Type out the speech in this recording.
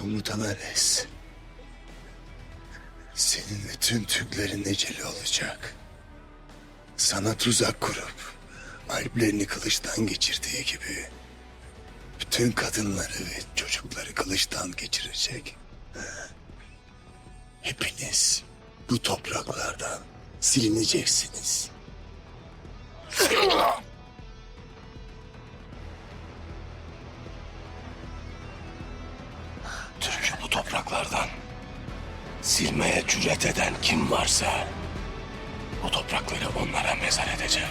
komutan Ares. Senin tüm Türklerin eceli olacak. Sana tuzak kurup alplerini kılıçtan geçirdiği gibi bütün kadınları ve çocukları kılıçtan geçirecek. Hepiniz bu topraklardan silineceksiniz. Silmeye cüret eden kim varsa bu toprakları onlara mezar edeceğim.